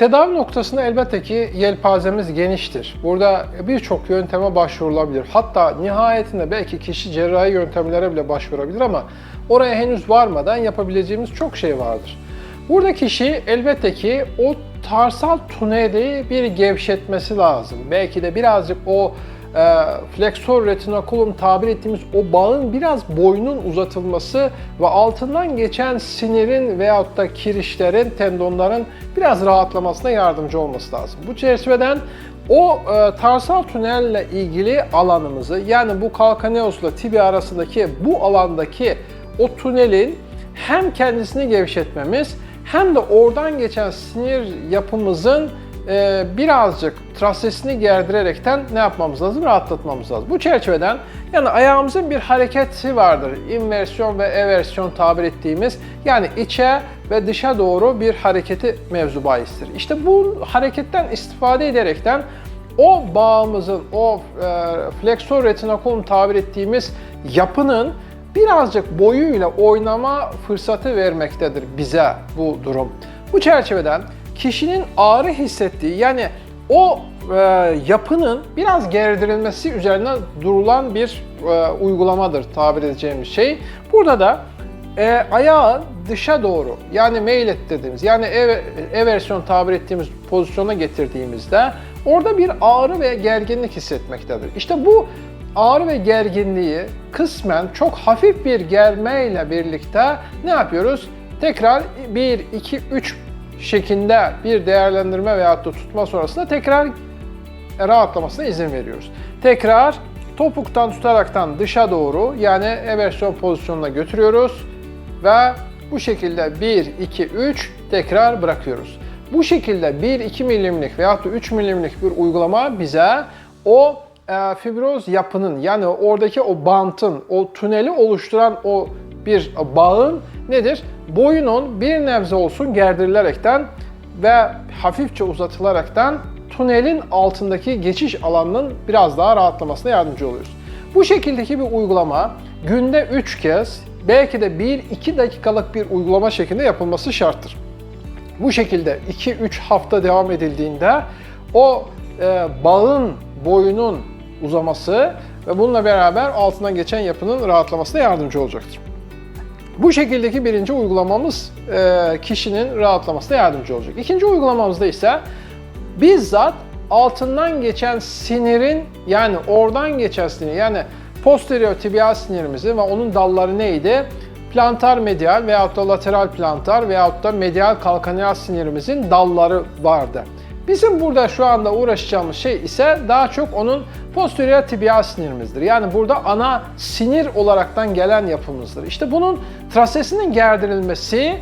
Tedavi noktasında elbette ki yelpazemiz geniştir. Burada birçok yönteme başvurulabilir. Hatta nihayetinde belki kişi cerrahi yöntemlere bile başvurabilir ama oraya henüz varmadan yapabileceğimiz çok şey vardır. Burada kişi elbette ki o tarsal tuneli bir gevşetmesi lazım. Belki de birazcık o flexor retinaculum tabir ettiğimiz o bağın biraz boynun uzatılması ve altından geçen sinirin veyahut da kirişlerin, tendonların biraz rahatlamasına yardımcı olması lazım. Bu çerçeveden o e, tarsal tünelle ilgili alanımızı yani bu kalkaneusla tibia arasındaki bu alandaki o tünelin hem kendisini gevşetmemiz hem de oradan geçen sinir yapımızın e, birazcık trasesini gerdirerekten ne yapmamız lazım? Rahatlatmamız lazım. Bu çerçeveden yani ayağımızın bir hareketi vardır. İnversiyon ve eversiyon tabir ettiğimiz yani içe ve dışa doğru bir hareketi mevzu bahistir. İşte bu hareketten istifade ederekten o bağımızın, o e, flexor retinaculum tabir ettiğimiz yapının birazcık boyuyla oynama fırsatı vermektedir bize bu durum. Bu çerçeveden kişinin ağrı hissettiği yani o e, yapının biraz gerdirilmesi üzerine durulan bir e, uygulamadır tabir edeceğimiz şey. Burada da e, ayağı dışa doğru yani meylet dediğimiz yani ev, eversiyon tabir ettiğimiz pozisyona getirdiğimizde orada bir ağrı ve gerginlik hissetmektedir. İşte bu ağrı ve gerginliği kısmen çok hafif bir germeyle birlikte ne yapıyoruz? Tekrar 1, 2, 3 şeklinde bir değerlendirme veyahut da tutma sonrasında tekrar rahatlamasına izin veriyoruz. Tekrar topuktan tutaraktan dışa doğru yani eversiyon pozisyonuna götürüyoruz ve bu şekilde 1, 2, 3 tekrar bırakıyoruz. Bu şekilde 1-2 milimlik veyahut da 3 milimlik bir uygulama bize o e, fibroz yapının yani oradaki o bantın, o tüneli oluşturan o bir bağın nedir? Boyunun bir nebze olsun gerdirilerekten ve hafifçe uzatılaraktan tünelin altındaki geçiş alanının biraz daha rahatlamasına yardımcı oluyoruz. Bu şekildeki bir uygulama günde 3 kez belki de 1-2 dakikalık bir uygulama şeklinde yapılması şarttır. Bu şekilde 2-3 hafta devam edildiğinde o e, bağın boyunun uzaması ve bununla beraber altından geçen yapının rahatlamasına yardımcı olacaktır. Bu şekildeki birinci uygulamamız e, kişinin rahatlamasına yardımcı olacak. İkinci uygulamamızda ise bizzat altından geçen sinirin yani oradan geçen sinir yani posterior tibial sinirimizi ve onun dalları neydi? Plantar medial veyahut da lateral plantar veyahut da medial kalkaneal sinirimizin dalları vardı. Bizim burada şu anda uğraşacağımız şey ise daha çok onun posterior tibial sinirimizdir. Yani burada ana sinir olaraktan gelen yapımızdır. İşte bunun trasesinin gerdirilmesi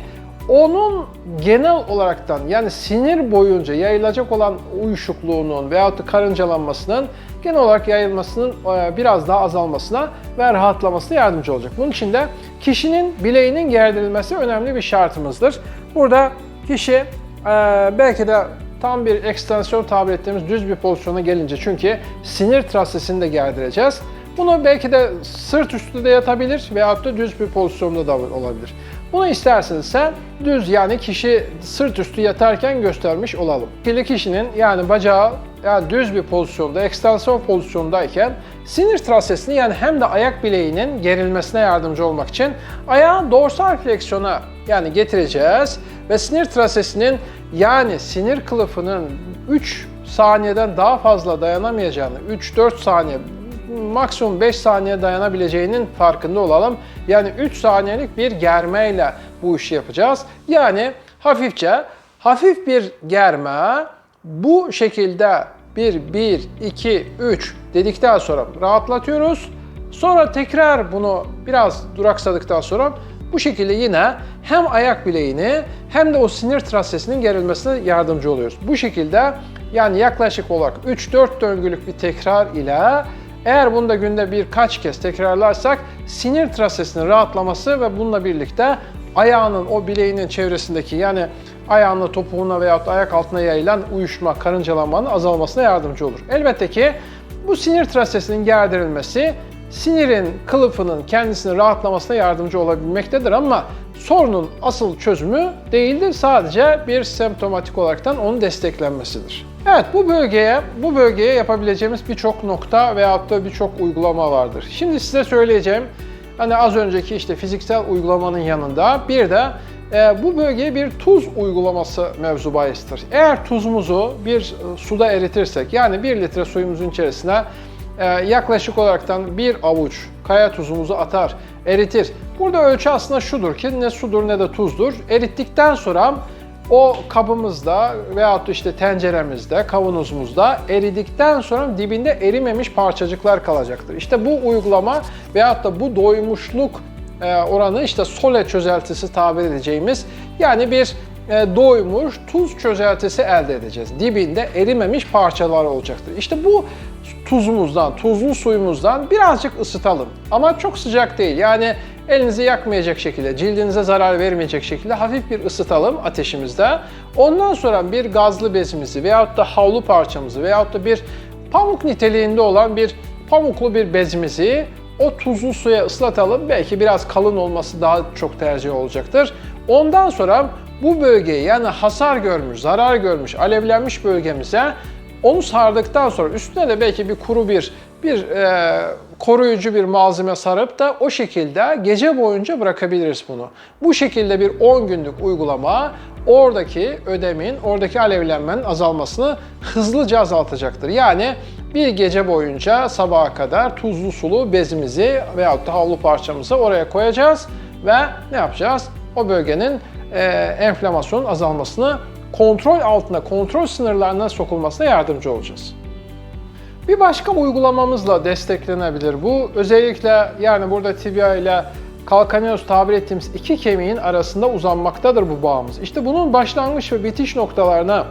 onun genel olaraktan yani sinir boyunca yayılacak olan uyuşukluğunun veyahut da karıncalanmasının genel olarak yayılmasının e, biraz daha azalmasına ve rahatlamasına yardımcı olacak. Bunun için de kişinin bileğinin gerdirilmesi önemli bir şartımızdır. Burada kişi e, belki de tam bir ekstansiyon tabir ettiğimiz düz bir pozisyona gelince çünkü sinir trasesini de gerdireceğiz. Bunu belki de sırt üstü de yatabilir veyahut da düz bir pozisyonda da olabilir. Bunu istersense düz yani kişi sırt üstü yatarken göstermiş olalım. Kili kişinin yani bacağı yani düz bir pozisyonda, ekstansiyon pozisyondayken sinir trasesini yani hem de ayak bileğinin gerilmesine yardımcı olmak için ayağı dorsal fleksiyona yani getireceğiz ve sinir trasesinin yani sinir kılıfının 3 saniyeden daha fazla dayanamayacağını, 3-4 saniye maksimum 5 saniye dayanabileceğinin farkında olalım. Yani 3 saniyelik bir germeyle bu işi yapacağız. Yani hafifçe, hafif bir germe bu şekilde 1, 1, 2, 3 dedikten sonra rahatlatıyoruz. Sonra tekrar bunu biraz duraksadıktan sonra bu şekilde yine hem ayak bileğini hem de o sinir trasesinin gerilmesine yardımcı oluyoruz. Bu şekilde yani yaklaşık olarak 3-4 döngülük bir tekrar ile eğer bunu da günde birkaç kez tekrarlarsak sinir trasesinin rahatlaması ve bununla birlikte ayağının o bileğinin çevresindeki yani ayağına topuğuna veyahut ayak altına yayılan uyuşma, karıncalanmanın azalmasına yardımcı olur. Elbette ki bu sinir trasesinin gerdirilmesi sinirin kılıfının kendisini rahatlamasına yardımcı olabilmektedir ama sorunun asıl çözümü değildir. Sadece bir semptomatik olaraktan onun desteklenmesidir. Evet bu bölgeye bu bölgeye yapabileceğimiz birçok nokta veyahut da birçok uygulama vardır. Şimdi size söyleyeceğim hani az önceki işte fiziksel uygulamanın yanında bir de e, bu bölgeye bir tuz uygulaması mevzu bahistir. Eğer tuzumuzu bir e, suda eritirsek yani 1 litre suyumuzun içerisine yaklaşık olaraktan bir avuç kaya tuzumuzu atar, eritir. Burada ölçü aslında şudur ki ne sudur ne de tuzdur. Erittikten sonra o kabımızda veyahut işte tenceremizde, kavanozumuzda eridikten sonra dibinde erimemiş parçacıklar kalacaktır. İşte bu uygulama veyahut da bu doymuşluk e, oranı işte sole çözeltisi tabir edeceğimiz yani bir e, doymuş tuz çözeltisi elde edeceğiz. Dibinde erimemiş parçalar olacaktır. İşte bu tuzumuzdan, tuzlu suyumuzdan birazcık ısıtalım. Ama çok sıcak değil. Yani elinizi yakmayacak şekilde, cildinize zarar vermeyecek şekilde hafif bir ısıtalım ateşimizde. Ondan sonra bir gazlı bezimizi veyahut da havlu parçamızı veyahut da bir pamuk niteliğinde olan bir pamuklu bir bezimizi o tuzlu suya ıslatalım. Belki biraz kalın olması daha çok tercih olacaktır. Ondan sonra bu bölgeyi yani hasar görmüş, zarar görmüş, alevlenmiş bölgemize onu sardıktan sonra üstüne de belki bir kuru bir bir e, koruyucu bir malzeme sarıp da o şekilde gece boyunca bırakabiliriz bunu. Bu şekilde bir 10 günlük uygulama oradaki ödemin, oradaki alevlenmenin azalmasını hızlıca azaltacaktır. Yani bir gece boyunca sabaha kadar tuzlu sulu bezimizi veyahut da havlu parçamızı oraya koyacağız ve ne yapacağız? O bölgenin e, enflamasyonun azalmasını kontrol altına, kontrol sınırlarına sokulmasına yardımcı olacağız. Bir başka uygulamamızla desteklenebilir bu. Özellikle yani burada tibia ile kalkaneus tabir ettiğimiz iki kemiğin arasında uzanmaktadır bu bağımız. İşte bunun başlangıç ve bitiş noktalarına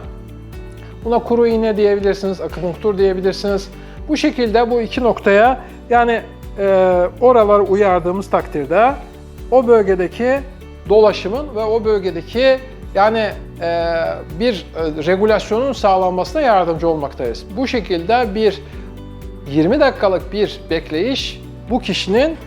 buna kuru iğne diyebilirsiniz, akupunktur diyebilirsiniz. Bu şekilde bu iki noktaya yani e, oraları uyardığımız takdirde o bölgedeki dolaşımın ve o bölgedeki yani e, bir e, regülasyonun sağlanmasına yardımcı olmaktayız. Bu şekilde bir 20 dakikalık bir bekleyiş bu kişinin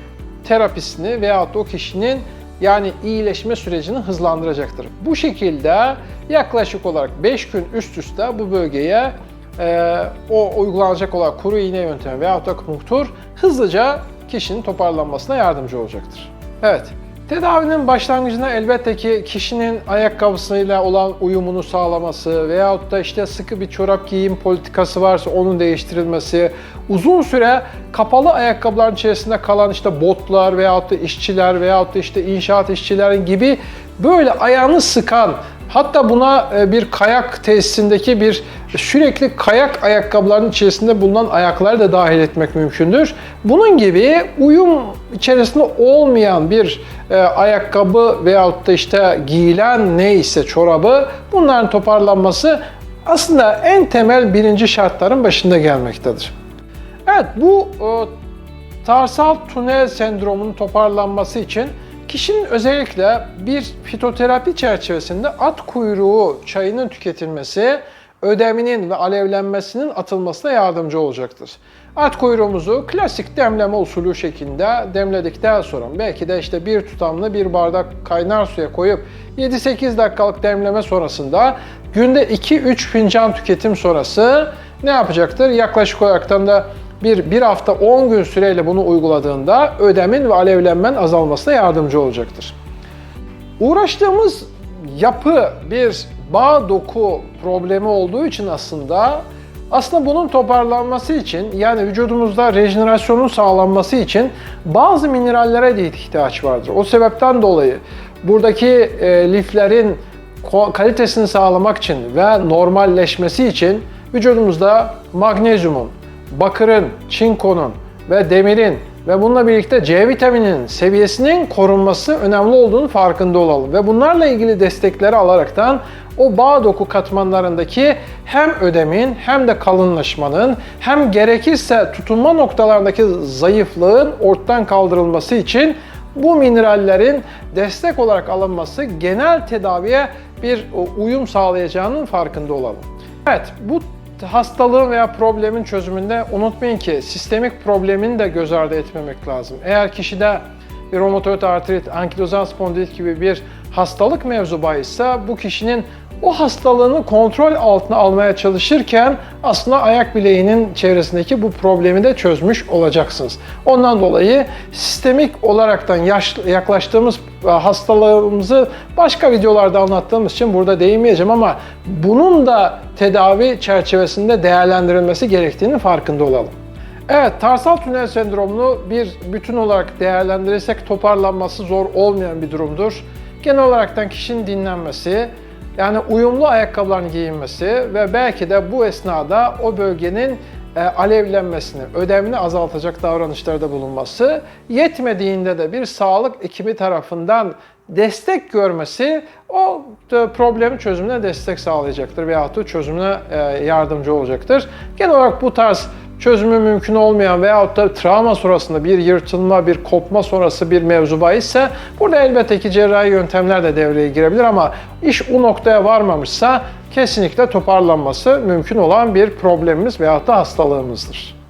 terapisini veyahut o kişinin yani iyileşme sürecini hızlandıracaktır. Bu şekilde yaklaşık olarak 5 gün üst üste bu bölgeye e, o uygulanacak olan kuru iğne yöntemi veyahut akupunktur hızlıca kişinin toparlanmasına yardımcı olacaktır. Evet, Tedavinin başlangıcında elbette ki kişinin ayakkabısıyla olan uyumunu sağlaması veyahut da işte sıkı bir çorap giyim politikası varsa onun değiştirilmesi, uzun süre kapalı ayakkabıların içerisinde kalan işte botlar veyahut da işçiler veyahut da işte inşaat işçilerin gibi böyle ayağını sıkan Hatta buna e, bir kayak tesisindeki bir sürekli kayak ayakkabılarının içerisinde bulunan ayakları da dahil etmek mümkündür. Bunun gibi uyum içerisinde olmayan bir e, ayakkabı veyahut da işte giyilen neyse çorabı bunların toparlanması aslında en temel birinci şartların başında gelmektedir. Evet bu e, tarsal tünel sendromunun toparlanması için Kişinin özellikle bir fitoterapi çerçevesinde at kuyruğu çayının tüketilmesi, ödeminin ve alevlenmesinin atılmasına yardımcı olacaktır. At kuyruğumuzu klasik demleme usulü şeklinde demledikten sonra belki de işte bir tutamlı bir bardak kaynar suya koyup 7-8 dakikalık demleme sonrasında günde 2-3 fincan tüketim sonrası ne yapacaktır? Yaklaşık olaraktan da bir, bir hafta 10 gün süreyle bunu uyguladığında ödemin ve alevlenmen azalmasına yardımcı olacaktır. Uğraştığımız yapı bir bağ doku problemi olduğu için aslında aslında bunun toparlanması için yani vücudumuzda rejenerasyonun sağlanması için bazı minerallere de ihtiyaç vardır. O sebepten dolayı buradaki e, liflerin kalitesini sağlamak için ve normalleşmesi için vücudumuzda magnezyumun, bakırın, çinkonun ve demirin ve bununla birlikte C vitamininin seviyesinin korunması önemli olduğunu farkında olalım. Ve bunlarla ilgili destekleri alaraktan o bağ doku katmanlarındaki hem ödemin hem de kalınlaşmanın hem gerekirse tutunma noktalarındaki zayıflığın ortadan kaldırılması için bu minerallerin destek olarak alınması genel tedaviye bir uyum sağlayacağının farkında olalım. Evet, bu hastalığın veya problemin çözümünde unutmayın ki sistemik problemini de göz ardı etmemek lazım. Eğer kişide romatoid artrit, ankilozan spondilit gibi bir hastalık mevzu bahisse bu kişinin o hastalığını kontrol altına almaya çalışırken aslında ayak bileğinin çevresindeki bu problemi de çözmüş olacaksınız. Ondan dolayı sistemik olaraktan yaklaştığımız e, hastalığımızı başka videolarda anlattığımız için burada değinmeyeceğim ama bunun da tedavi çerçevesinde değerlendirilmesi gerektiğinin farkında olalım. Evet, tarsal tünel sendromunu bir bütün olarak değerlendirirsek toparlanması zor olmayan bir durumdur. Genel olaraktan kişinin dinlenmesi, yani uyumlu ayakkabıların giyinmesi ve belki de bu esnada o bölgenin e, alevlenmesini, ödemini azaltacak davranışlarda bulunması, yetmediğinde de bir sağlık ekibi tarafından destek görmesi o problemin çözümüne destek sağlayacaktır veyahut da çözümüne e, yardımcı olacaktır. Genel olarak bu tarz çözümü mümkün olmayan veyahut da travma sonrasında bir yırtılma, bir kopma sonrası bir mevzu bahisse burada elbette ki cerrahi yöntemler de devreye girebilir ama iş o noktaya varmamışsa kesinlikle toparlanması mümkün olan bir problemimiz veyahut da hastalığımızdır.